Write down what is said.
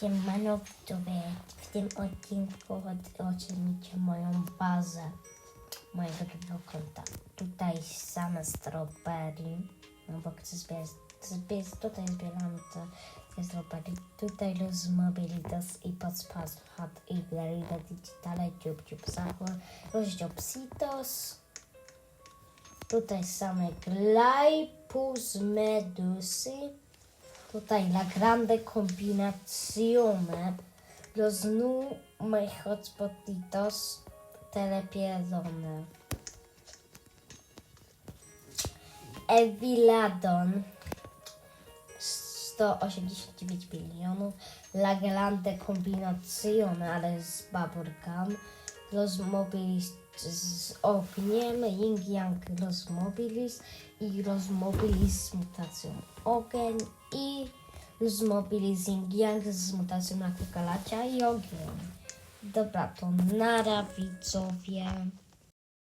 Siemano widzowie, w tym odcinku od- ocenicie moją bazę mojego drugiego konta. Tutaj same strawberry, no bo chcę zbierać, zbierać tutaj zbieramy te, te strawberry. Tutaj los mobilitas i podspas hat i realidad digitale, dziób dziób zachór, rozdział psitos. Tutaj same glajpus medusy. Tutaj la grande combinazione los numejos potitos telepierdone. Eviladon 189 milionów. La grande combinazione, ale z bubblegum. Los mobilis z ogniem, Ying Yang Los Mobilis i Los Mobilis z mutacją ogień i Los Mobilis Ying Yang z mutacją na kukalacia i ogień. Dobra, to nara widzowie.